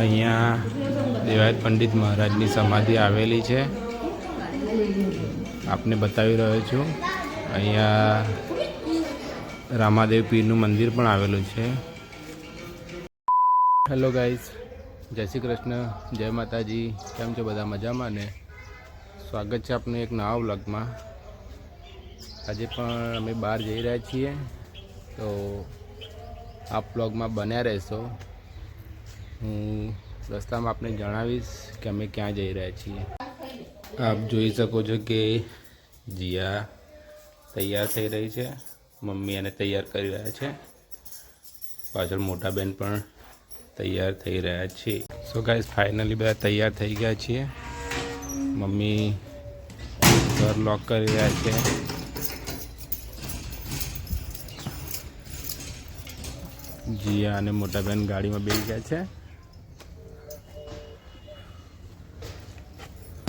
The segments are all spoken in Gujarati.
અહીંયા દેવાયત પંડિત મહારાજની સમાધિ આવેલી છે. આપને બતાવી રહ્યો છું. અહીંયા રામાદેવ પીરનું મંદિર પણ આવેલું છે. હેલો ગાઈસ જય શ્રી કૃષ્ણ, જય માતાજી, કેમ છો બધા મજામાં ને? સ્વાગત છે આપનું એક નવા વ્લોગમાં. આજે પણ અમે બહાર જઈ રહ્યા છીએ, તો આ વ્લોગમાં બન્યા રહેશો. હું રસ્તામાં આપને જણાવીશ કે અમે ક્યાં જઈ રહ્યા છીએ. આપ જોઈ શકો છો કે જીયા તૈયાર થઈ રહી છે. મમ્મી એને તૈયાર કરી રહ્યા છે. પાછળ મોટા બેન પણ તૈયાર થઈ રહ્યા છે. સો ગાઈઝ ફાઇનલી બધા તૈયાર થઈ ગયા છીએ. મમ્મી ઘર લોક કરી રહ્યા છે. જીયા અને મોટા બેન ગાડીમાં બેસી ગયા છે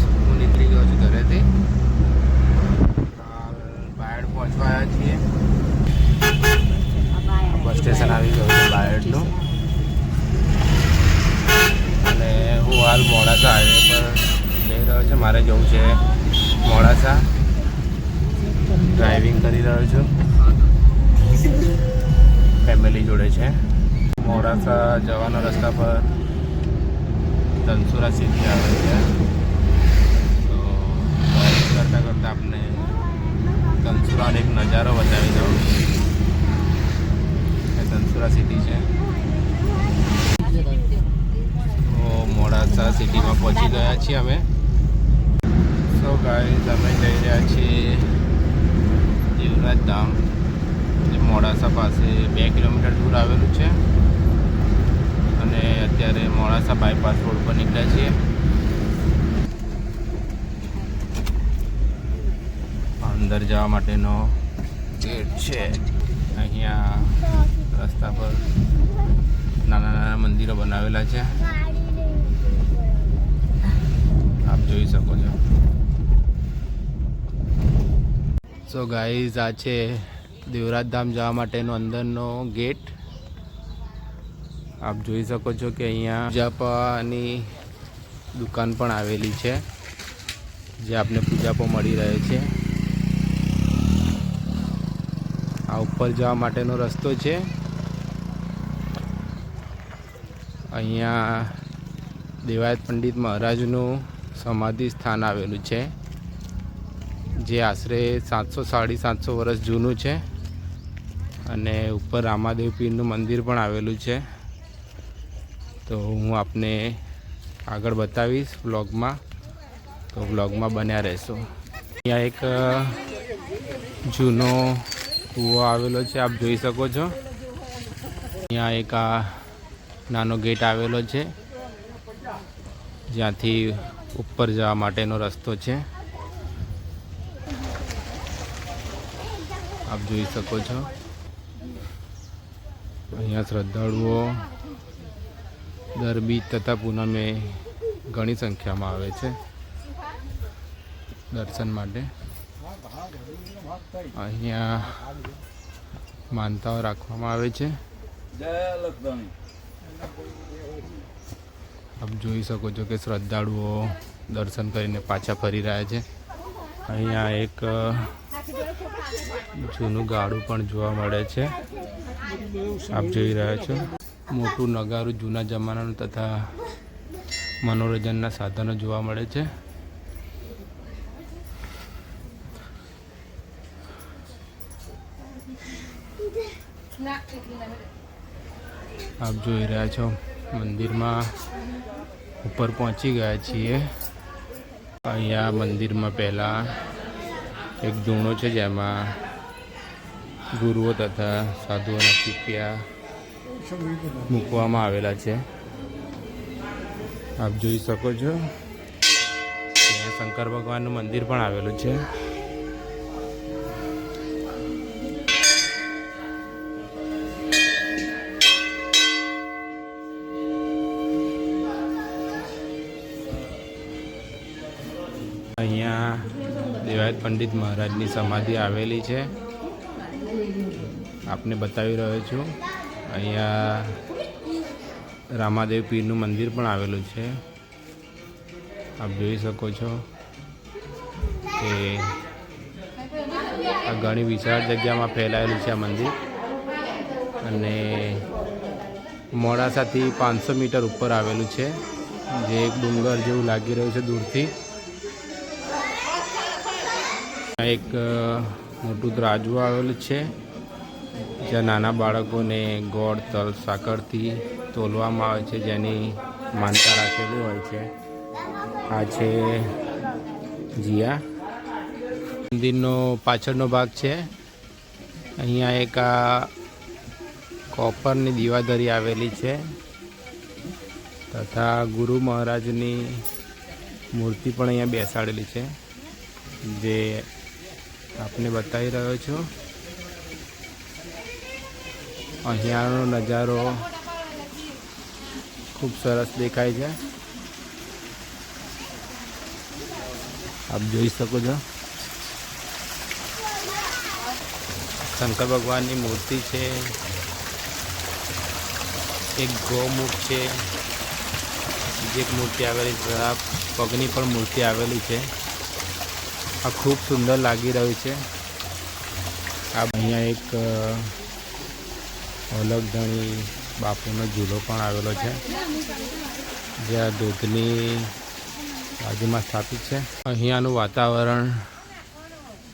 હું નીકળી ગયો છું ઘરેથી હાલ બાયડ પહોંચવા આવ્યા છીએ બસ સ્ટેશન આવી ગયું છે બાયડનું. અને હું હાલ મોડાસા હાઈવે પર જઈ રહ્યો છું. મારે જવું છે મોડાસા. ડ્રાઇવિંગ કરી રહ્યો છું. ફેમિલી જોડે છે. મોડાસા જવાના રસ્તા પર ધનસુરા સિટી આવે છે. તો કરતાં કરતાં આપને ધનસુરાનો એક નજારો બતાવી દઉં. એ સિટી છે. તો મોડાસા સિટીમાં પહોંચી ગયા છીએ અમે. સો ગાઈઝ અમે જઈ રહ્યા છીએ જીવરાજ ધામ જે મોડાસા પાસે બે કિલોમીટર દૂર આવેલું છે. અને અત્યારે મોડાસા બાયપાસ રોડ પર નીકળ્યા છીએ. અંદર જવા માટેનો ગેટ છે. અહીંયા રસ્તા પર નાના નાના મંદિરો બનાવેલા છે. આપ જોઈ શકો છો. સો ગાઈઝ આ છે દેવરાજ ધામ જવા માટેનો અંદરનો ગેટ આપ જોઈ શકો છો કે અહીંયા પૂજાપાની દુકાન પણ આવેલી છે, જે આપને પૂજાપો મળી રહે છે. આ ઉપર જવા માટેનો રસ્તો છે. અહીંયા દેવાયત પંડિત મહારાજનું સમાધિ સ્થાન આવેલું છે, જે આશરે સાતસો, સાડી સાતસો વર્ષ જૂનું છે અને ઉપર રામાદેવ પીરનું મંદિર પણ આવેલું છે. તો હું આપને આગળ બતાવીશ વ્લોગમાં, તો વ્લોગમાં બન્યા રહેશો. અહીંયા એક જૂનો કૂવો આવેલો છે, આપ જોઈ શકો છો. અહીંયા એક આ નાનો ગેટ આવેલો છે. જ્યાંથી ઉપર જવા માટેનો રસ્તો છે. આપ જોઈ શકો છો. અહીંયા શ્રદ્ધાળુઓ દર બીજ તથા પૂનમે ઘણી સંખ્યામાં આવે છે. દર્શન માટે. અહીંયા માનતાઓ રાખવામાં આવે છે. આપ જોઈ શકો છો કે શ્રદ્ધાળુઓ દર્શન કરીને પાછા ફરી રહ્યા છે. અહીંયા એક જૂનું ગાડું પણ જોવા મળે છે. આપ જોઈ રહ્યા છો. મોટું નગારું જૂના જમાનાનું તથા મનોરંજનના સાધનો જોવા મળે છે. આપ જોઈ રહ્યા છો, મંદિરમાં ઉપર પહોંચી ગયા છીએ. અહીંયા મંદિરમાં પહેલાં એક ધૂણો છે જેમાં ગુરુઓ તથા સાધુઓના ચીપિયા મૂકવામાં આવેલા છે. આપ જોઈ શકો છો શંકર ભગવાનનું મંદિર પણ આવેલું છે. અહીંયા દેવાયત પંડિત મહારાજની સમાધિ આવેલી છે. આપને બતાવી રહ્યો છું. અહીંયા રામાદેવ પીરનું મંદિર પણ આવેલું છે. આપ જોઈ શકો છો કે આ ઘણી વિશાળ જગ્યામાં ફેલાયેલું છે આ મંદિર. અને મોડાસાથી પાંચસો મીટર ઉપર આવેલું છે. જે એક ડુંગર જેવું લાગી રહ્યું છે દૂરથી. એક મોટું ત્રાજવું આવેલું છે. જ્યાં નાના બાળકોને ગોળ, તલ, સાકરથી તોલવામાં આવે છે, જેની માનતા રાખેલી હોય છે. આ છે જીયા. મંદિરનો પાછળનો ભાગ છે. અહીંયા એક આ કોપરની દીવાધરી આવેલી છે. તથા ગુરુ મહારાજની મૂર્તિ પણ અહીંયા બેસાડેલી છે. જે આપને બતાવી રહ્યો છું. અહીંયાનો નજારો ખૂબ સરસ દેખાય છે. આપ જોઈ શકો છો. શંકર ભગવાનની મૂર્તિ છે. એક ગૌમુખ છે. બીજી એક મૂર્તિ આવેલી છે. આ પગની પણ મૂર્તિ આવેલી છે. આ ખૂબ સુંદર લાગી રહ્યું છે. આ અહીંયા એક અ, અલગધણી બાપુનો ઝૂલો પણ આવેલો છે. જ્યાં દૂધની બાજુમાં સ્થાપિત છે. અહીંયાનું વાતાવરણ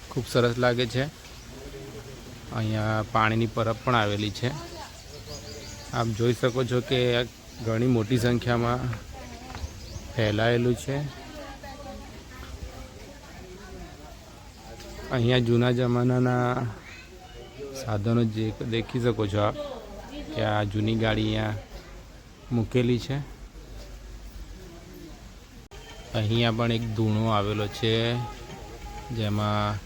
ખૂબ સરસ લાગે છે. અહીંયા પાણીની પરબ પણ આવેલી છે. આપ જોઈ શકો છો કે ઘણી મોટી સંખ્યામાં ફેલાયેલું છે. અહીંયા જૂના જમાનાના સાધનો જે દેખી શકો છો આપ, કે આ જૂની ગાડી અહીંયા મૂકેલી છે. અહીંયા પણ એક ધૂણો આવેલો છે, જેમાં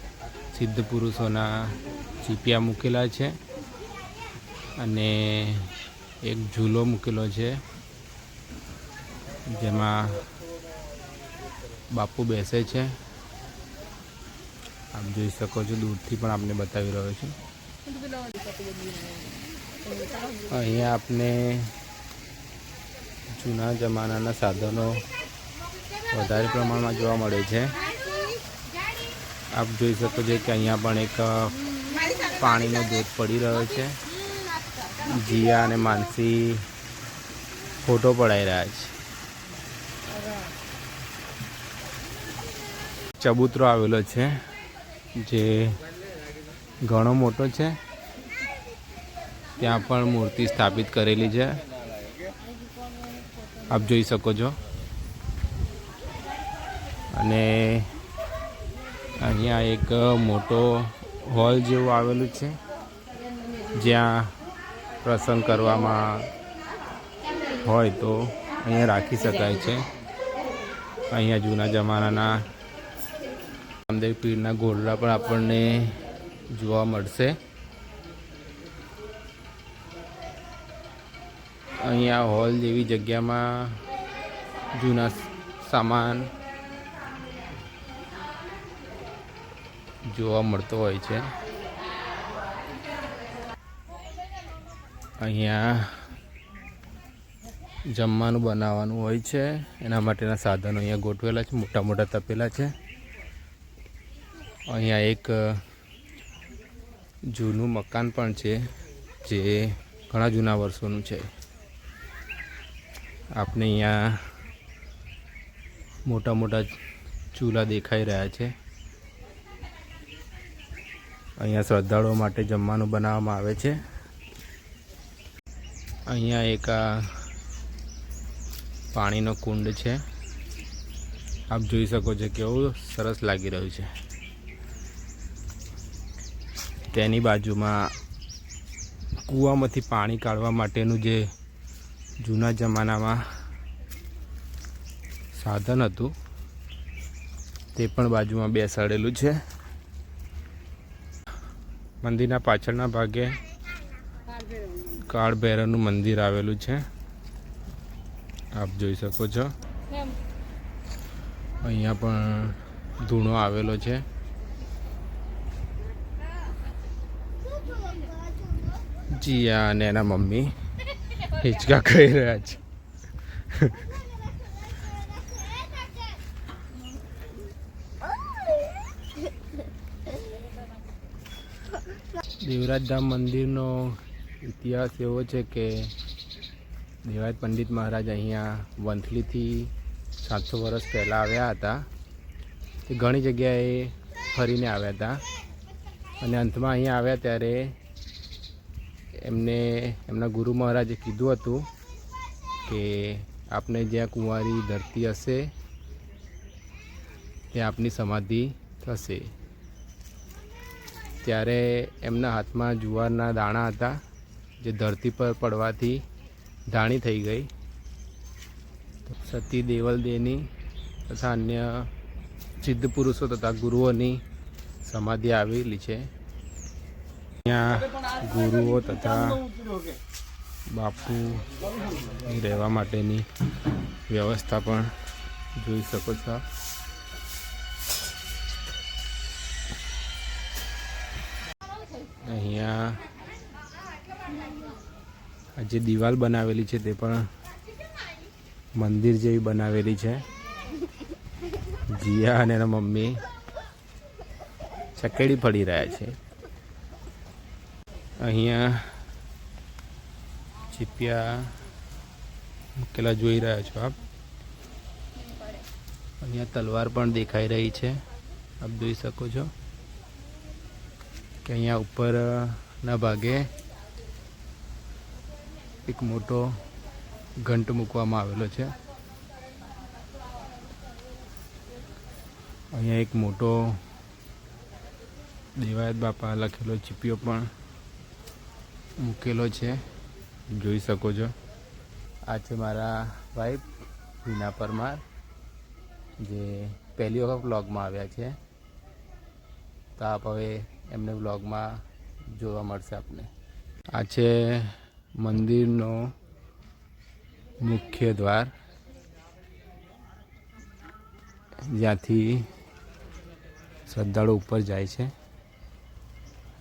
સિદ્ધ પુરુષોના ચીપિયા મૂકેલા છે અને એક ઝૂલો મૂકેલો છે, જેમાં બાપુ બેસે છે. આપ જોઈ શકો છો, દૂરથી પણ આપને બતાવી રહ્યો છું. અહીંયા આપને જૂના જમાનાના સાધનો વધારે પ્રમાણમાં જોવા મળે છે. આપ જોઈ શકો છો કે અહીંયા પણ એક પાણીનો ધોધ પડી રહ્યો છે. જીયા અને માનસી ફોટો પડાઈ રહ્યા છે. ચબૂતરો આવેલો છે. જે ઘણો મોટો છે, ત્યાં પણ મૂર્તિ સ્થાપિત કરેલી છે. આપ જોઈ શકો છો. અને અહીંયા એક મોટો હોલ જેવું આવેલું છે, જ્યાં પ્રસંગ કરવામાં હોય તો અહીંયા રાખી શકાય છે. અહીંયા જૂના જમાનાના રામદેવ પીરના ઘોડલા પણ આપણને જોવા મળશે. અહીંયા હોલ જેવી જગ્યામાં જૂના સામાન જોવા મળતો હોય છે. અહીંયા જમવાનું બનાવવાનું હોય છે. એના માટેના સાધનો અહીંયા ગોઠવેલા છે મોટા મોટા તપેલા છે. અહીંયા એક જૂનું મકાન પણ છે, જે ઘણા જૂના વર્ષોનું છે. આપને અહીંયા મોટા મોટા ચૂલા દેખાઈ રહ્યા છે. અહીંયા શ્રદ્ધાળુઓ માટે જમવાનું બનાવવામાં આવે છે. અહીંયા એક પાણીનો કુંડ છે. આપ જોઈ શકો છો કેવું સરસ લાગી રહ્યું છે. તેની બાજુમાં કૂવામાંથી પાણી કાઢવા માટેનું જે જૂના જમાનામાં સાધન હતું તે પણ બાજુમાં બેસાડેલું છે. મંદિરના પાછળના ભાગે કાળ ભૈરવનું મંદિર આવેલું છે. આપ જોઈ શકો છો. અહીંયા પણ ધૂણો આવેલો છે. જીયા અને એના મમ્મી હિંચકા ખાઈ રહ્યા છે. દેવરાજધામ મંદિરનો ઇતિહાસ એવો છે કે દેવાયત પંડિત મહારાજ અહીંયા વંથલીથી સાતસો વર્ષ પહેલાં આવ્યા હતા. તે ઘણી જગ્યાએ ફરીને આવ્યા હતા. અને અંતમાં અહીંયા આવ્યા ત્યારે એમને, એમના ગુરુ મહારાજે કીધું હતું કે આપને જ્યાં કુંવારી ધરતી હશે, ત્યાં આપની સમાધિ થશે. ત્યારે એમના હાથમાં જુવારના દાણા હતા, જે ધરતી પર પડવાથી ધાણી થઈ ગઈ. સતી દેવલ દેની તથા અન્ય સિદ્ધ પુરુષો તથા ગુરુઓની સમાધિ આવેલી છે. અહીંયા ગુરુઓ તથા બાપુ રહેવા માટેની વ્યવસ્થા પણ જોઈ શકો છો અહીંયા જે દિવાલ બનાવેલી છે તે પણ મંદિર જેવી બનાવેલી છે. જીયા અને એના મમ્મી ચકેડી પડી રહ્યા છે. અહીંયા ચીપિયા મૂકેલા જોઈ રહ્યા છો આપ. અહીંયા તલવાર પણ દેખાઈ રહી છે. આપ જોઈ શકો છો કે અહીંયા ઉપરના ભાગે એક મોટો ઘંટ મૂકવામાં આવેલો છે. અહીંયા એક મોટો દેવાયત બાપા લખેલો ચીપિયો પણ મૂકેલો છે. જોઈ શકો છો. આ છે મારા વાઈફ વિના પરમાર, જે પહેલી વખત વ્લોગમાં આવ્યા છે. તો આપ હવે એમને વ્લોગમાં જોવા મળશે આપને. આ છે મંદિરનો મુખ્ય દ્વાર. જ્યાંથી શ્રદ્ધાળુ ઉપર જાય છે.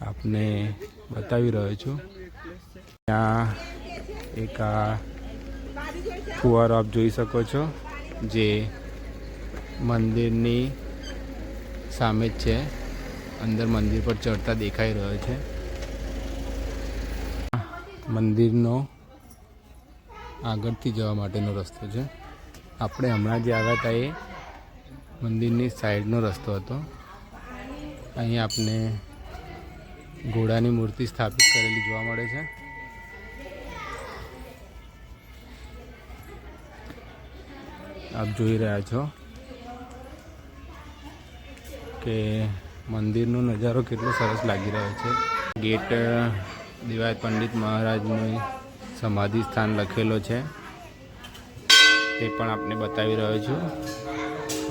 આપને બતાવી રહ્યો છું. ત્યાં એક ફુવારો આપ જોઈ શકો છો, જે મંદિરની સામે જ છે. અંદર મંદિર પર ચડતા દેખાઈ રહ્યો છે. મંદિરનો આગળથી જવા માટેનો રસ્તો છે. આપણે હમણાં જે આવ્યા હતા એ મંદિરની સાઈડનો રસ્તો હતો. અહીં આપને ઘોડાની મૂર્તિ સ્થાપિત કરેલી જોવા મળે છે. આપ જોઈ રહ્યા છો કે મંદિરનો નજારો કેટલો સરસ લાગી રહ્યો છે. ગેટ દિવાય પંડિત મહારાજનું સમાધિ સ્થાન લખેલો છે. તે પણ આપને બતાવી રહ્યો છું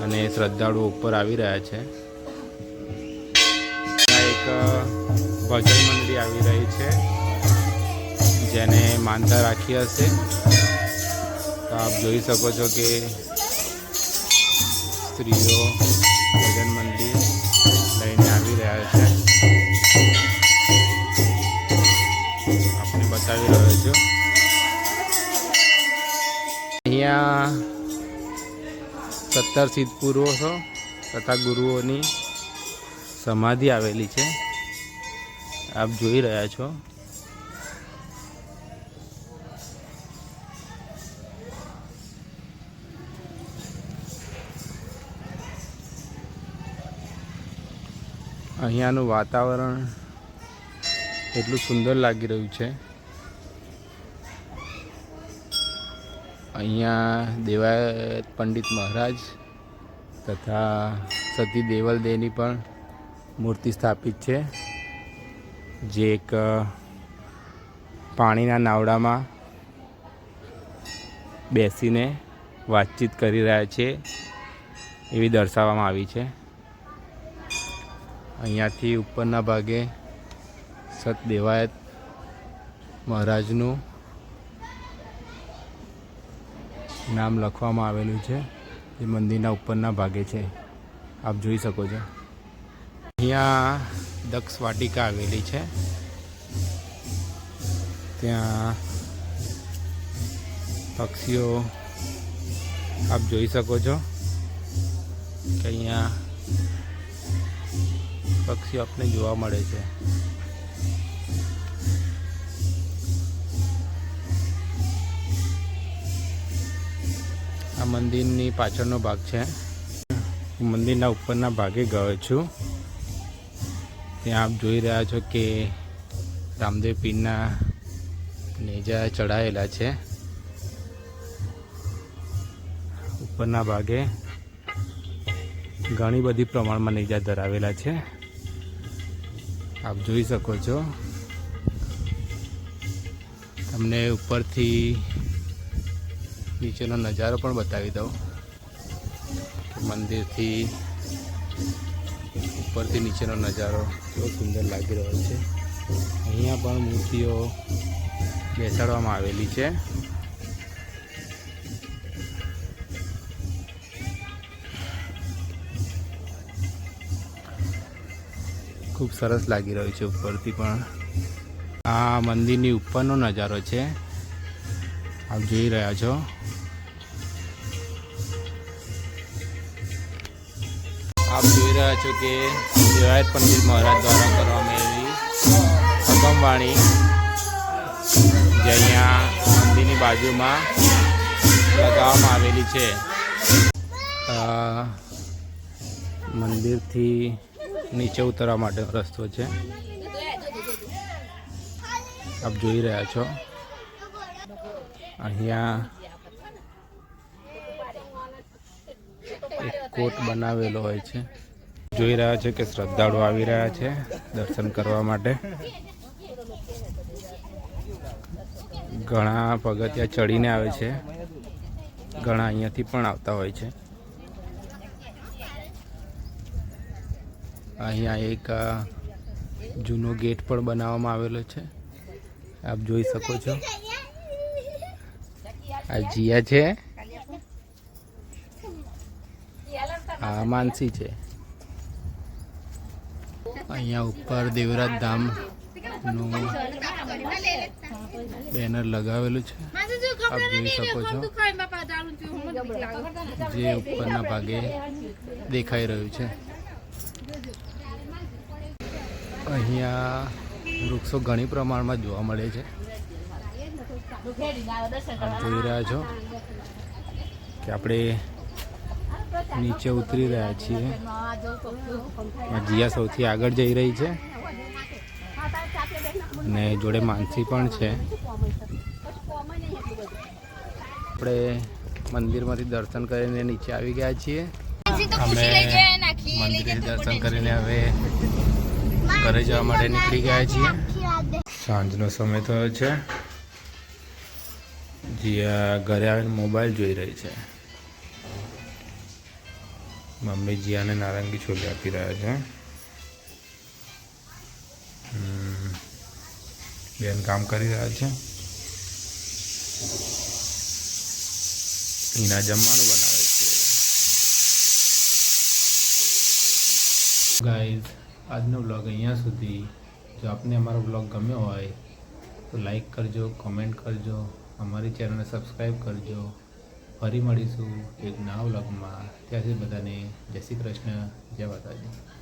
અને શ્રદ્ધાળુઓ ઉપર આવી રહ્યા છે. એક ભજન મંડળી આવી રહી છે, જેને માનતા રાખી હશે. તો આપ જોઈ શકો છો કે સ્ત્રીઓ ભજન મંડળી લઈને આવી રહ્યા છે. આપણે બતાવી રહ્યો છું. અહીંયા સત્તર સિદ્ધ પુરુષો તથા ગુરુઓની સમાધિ આવેલી છે. આપ જોઈ રહ્યા છો. અહીંયાનું વાતાવરણ એટલું સુંદર લાગી રહ્યું છે. અહીંયા દેવાયત પંડિત મહારાજ તથા સતી દેવલ દેની પણ મૂર્તિ સ્થાપિત છે. જે એક પાણીના નાવડામાં બેસીને વાતચીત કરી રહ્યા છે એવી દર્શાવવામાં આવી છે. અહીંયાથી ઉપરના ભાગે સત દેવાયત મહારાજનું નામ લખવામાં આવેલું છે, જે મંદિરના ઉપરના ભાગે છે. આપ જોઈ શકો છો. અહીંયા દક્ષ વાટિકા આવેલી છે. ત્યાં પક્ષીઓ, આપ જોઈ શકો છો કે અહીંયા પક્ષીઓ આપને જોવા મળે છે. આ મંદિરની પાછળનો ભાગ છે. મંદિરના ઉપરના ભાગે ગયો છું. ત્યાં આપ જોઈ રહ્યા છો કે રામદેવ પીરના નેજા ચડાયેલા છે. ઉપરના ભાગે ઘણી બધી પ્રમાણમાં નેજા ધરાવેલા છે. આપ જોઈ શકો છો. તમને ઉપરથી નીચેનો નજારો પણ બતાવી દઉં. મંદિરથી ઉપરથી નીચેનો નજારો કેવો સુંદર લાગી રહ્યો છે. અહીંયા પણ મૂર્તિઓ બેસાડવામાં આવેલી છે. ખૂબ સરસ લાગી રહ્યું છે ઉપરથી પણ. આ મંદિરની ઉપરનો નજારો છે. આપ જોઈ રહ્યા છો. આપ જોઈ રહ્યા છો કે દેવાયત પંડિત મહારાજ દ્વારા કરવામાં આવેલી અગમવાણી જે અહીંયા મંદિરની બાજુમાં લગાવવામાં આવેલી છે. મંદિરથી નીચે ઉતરવા માટે રસ્તો છે. આપ જોઈ રહ્યા છો. અહીંયા એક કોટ બનાવેલો હોય છે. જોઈ રહ્યા છે કે શ્રદ્ધાળુ આવી રહ્યા છે દર્શન કરવા માટે. ઘણા પગથિયા ચડીને આવે છે. ઘણા અહીંયાથી પણ આવતા હોય છે. અહીંયા એક જૂનો ગેટ પણ બનાવવામાં આવેલો છે. આપ જોઈ શકો છો. આ જીયા છે. આ માનસી છે. અહીંયા ઉપર દેવરાજ ધામનું બેનર લગાવેલું છે. આપ જોઈ શકો છો. જે ઉપરના ભાગે દેખાઈ રહ્યું છે. અહીંયા વૃક્ષો ઘણી પ્રમાણમાં જોવા મળે છે. જોઈ રહ્યા છો કે આપણે નીચે ઉતરી રહ્યા છીએ. જીયા સૌથી આગળ જઈ રહી છે ને જોડે માનસી પણ છે. આપણે મંદિરમાંથી દર્શન કરીને નીચે આવી ગયા છીએ. અમે મંદિરે દર્શન કરીને હવે ઘરે જવા માટે નીકળી ગયા છીએ. સાંજનો સમય થયો છે. જીયા ઘરે આવીને મોબાઈલ જોઈ રહી છે. મમ્મી જીયાને નારંગી છોલી આપી રહ્યા છે. બેન કામ કરી રહ્યા છે. એના જમવાનું બનાવે છે. ગાઈઝ આજનો બ્લોગ અહીંયા સુધી. જો આપને અમારો બ્લોગ ગમ્યો હોય, તો લાઈક કરજો કોમેન્ટ કરજો, અમારી ચેનલને સબસ્ક્રાઈબ કરજો. ફરી મળીશું એક નવા બ્લોગમાં ત્યાંથી બધાને જય શ્રી કૃષ્ણ, જય માતાજી.